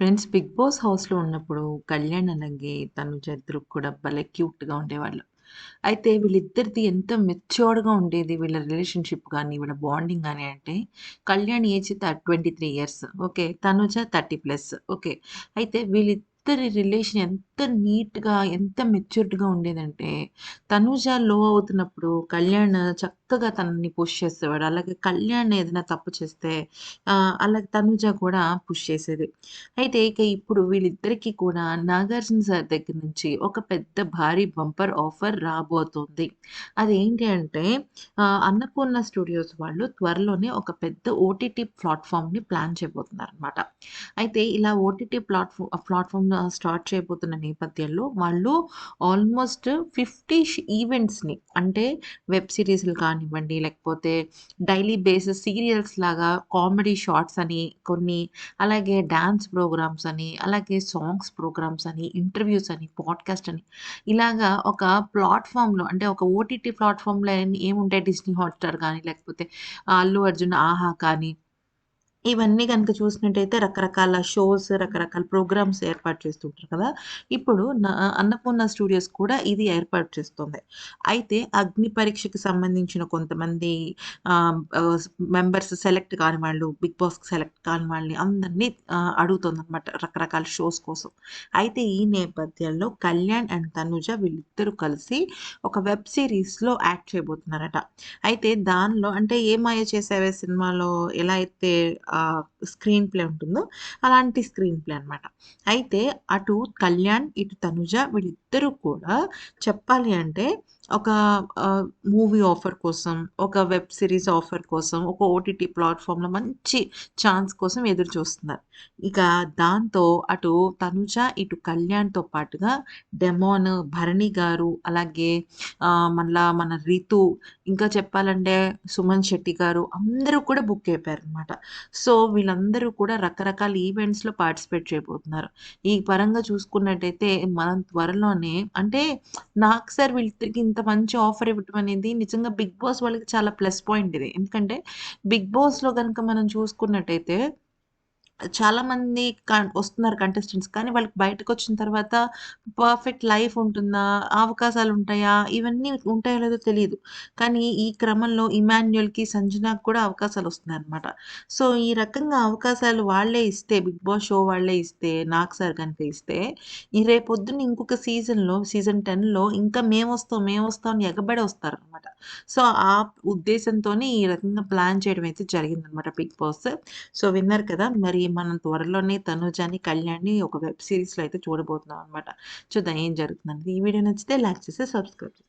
Friends 'big boss' హౌస్‌లో ఉన్నప్పుడు కళ్యాణ్ అలాగే తను ఇద్దరు కూడా భలే క్యూట్‌గా ఉండేవాళ్ళు. అయితే వీళ్ళిద్దరిది ఎంత మెచ్యూర్డ్‌గా ఉండేది వీళ్ళ రిలేషన్‌షిప్ కానీ వీళ్ళ బాండింగ్ కానీ అంటే Kalyan age twenty three years okay. Tanuja 30+ okay. అయితే వీళ్ళిద్దరి రిలేషన్ ఎంత నీట్‌గా, ఎంత మెచ్యూర్డ్‌గా ఉండేదంటే తనుజ లో అవుతున్నప్పుడు కళ్యాణ్ చక్కగా తనని పుష్ చేసేవాడు. అలాగే కళ్యాణ్ ఏదైనా తప్పు చేస్తే అలాగే తనుజ కూడా పుష్ చేసేది. అయితే ఇక ఇప్పుడు వీళ్ళిద్దరికీ కూడా నాగార్జున సార్ దగ్గర నుంచి ఒక పెద్ద భారీ బంపర్ ఆఫర్ రాబోతుంది. అదేంటి అంటే అన్నపూర్ణ స్టూడియోస్ వాళ్ళు త్వరలోనే ఒక పెద్ద ఓటీటీ ప్లాట్ఫామ్ని ప్లాన్ చేయబోతున్నారు అనమాట అయితే ఇలా ఓటీటీ ప్లాట్ఫామ్ ప్లాట్ఫామ్ స్టార్ట్ చేయబోతున్న నేపథ్యంలో వాళ్ళు ఆల్మోస్ట్ ఫిఫ్టీ ఈవెంట్స్‌ని అంటే వెబ్ సిరీస్లు కానివ్వండి, లేకపోతే డైలీ బేసిస్ సీరియల్స్ లాగా కామెడీ షార్ట్స్ అని కొన్ని, అలాగే డ్యాన్స్ ప్రోగ్రామ్స్ అని, అలాగే సాంగ్స్ ప్రోగ్రామ్స్ అని, ఇంటర్వ్యూస్ అని, పాడ్‌కాస్ట్ అని ఇలాగా ఒక ప్లాట్ఫామ్లో అంటే ఒక ఓటీటీ ప్లాట్ఫామ్లో ఏముంటాయి డిస్నీ హాట్‌స్టార్ కానీ లేకపోతే అల్లు అర్జున్ ఆహా! కానీ ఇవన్నీ కనుక చూసినట్టయితే రకరకాల షోస్, రకరకాల ప్రోగ్రామ్స్ ఏర్పాటు చేస్తుంటారు కదా! ఇప్పుడు అన్నపూర్ణ స్టూడియోస్ కూడా ఇది ఏర్పాటు చేస్తుంది. అయితే అగ్ని పరీక్షకి సంబంధించిన కొంతమంది మెంబర్స్ సెలెక్ట్ కాని వాళ్ళు, బిగ్ బాస్‌కి సెలెక్ట్ కాని వాళ్ళని అందరిని అడుగుతుంది అనమాట రకరకాల షోస్ కోసం. అయితే ఈ నేపథ్యంలో కళ్యాణ్ అండ్ తనుజ వీళ్ళిద్దరూ కలిసి ఒక వెబ్ సిరీస్లో యాక్ట్ చేయబోతున్నారట. అయితే దానిలో అంటే ఏమాయ చేసావే' సినిమాలో ఎలా అయితే స్క్రీన్ ప్లే ఉంటుందో అలాంటి స్క్రీన్ ప్లే అనమాట. అయితే అటు కళ్యాణ్, ఇటు తనుజ వీడి ఇద్దరు కూడా చెప్పాలి అంటే ఒక మూవీ ఆఫర్ కోసం, ఒక వెబ్ సిరీస్ ఆఫర్ కోసం, ఒక ఓటీటీ ప్లాట్ఫామ్లో మంచి ఛాన్స్ కోసం ఎదురు చూస్తున్నారు. ఇక దాంతో అటు తనుజ, ఇటు కళ్యాణ్‌తో పాటుగా డెమాన్, భరణి గారు, అలాగే మళ్ళీ మళ్ళా మన రితు, ఇంకా చెప్పాలంటే సుమన్ శెట్టి గారు అందరూ కూడా బుక్ అయిపోయారు అనమాట సో, వీళ్ళందరూ కూడా రకరకాల ఈవెంట్స్‌లో పార్టిసిపేట్ చేయబోతున్నారు. ఈ పరంగా చూసుకున్నట్టయితే మనం త్వరలో త్వరలోనే అంటే నాకు సార్ వీళ్ళకి ఇంత మంచి ఆఫర్ ఇవ్వటం అనేది నిజంగా 'బిగ్ బాస్' వాళ్ళకి చాలా ప్లస్ పాయింట్ ఇది. ఎందుకంటే 'బిగ్ బాస్‌లో' కనుక మనం చూసుకున్నట్టయితే చాలామంది కన్ వస్తున్నారు కంటెస్టెంట్స్. కానీ వాళ్ళకి బయటకొచ్చిన తర్వాత పర్ఫెక్ట్ లైఫ్ ఉంటుందా? అవకాశాలు ఉంటాయా? ఇవన్నీ ఉంటాయో లేదో తెలీదు. కానీ ఈ క్రమంలో ఇమాన్యుయల్‌కి, సంజనాకి కూడా అవకాశాలు వస్తున్నాయన్నమాట. సో, ఈ రకంగా అవకాశాలు వాళ్ళే ఇస్తే 'బిగ్ బాస్' షో వాళ్ళే ఇస్తే, నాగ్ సార్ గనుక ఇస్తే ఈ రేపొద్దున ఇంకొక సీజన్‌లో సీజన్ 10లో ఇంకా మేమొస్తాం, మేమొస్తాం అని ఎగబడి వస్తారనమాట. సో, ఆ ఉద్దేశంతోనే ఈ రకంగా ప్లాన్ చేయడం అయితే జరిగిందనమాట 'బిగ్ బాస్'. సో, విన్నారు కదా! మరి మనం త్వరలోనే తనుజాని కళ్యాణ్‌ని ఒక వెబ్ సిరీస్లో అయితే చూడబోతున్నాం అనమాట. చూద్దాం ఏం జరుగుతుంది ఈ వీడియో నచ్చితే లైక్ చేసి సబ్స్క్రైబ్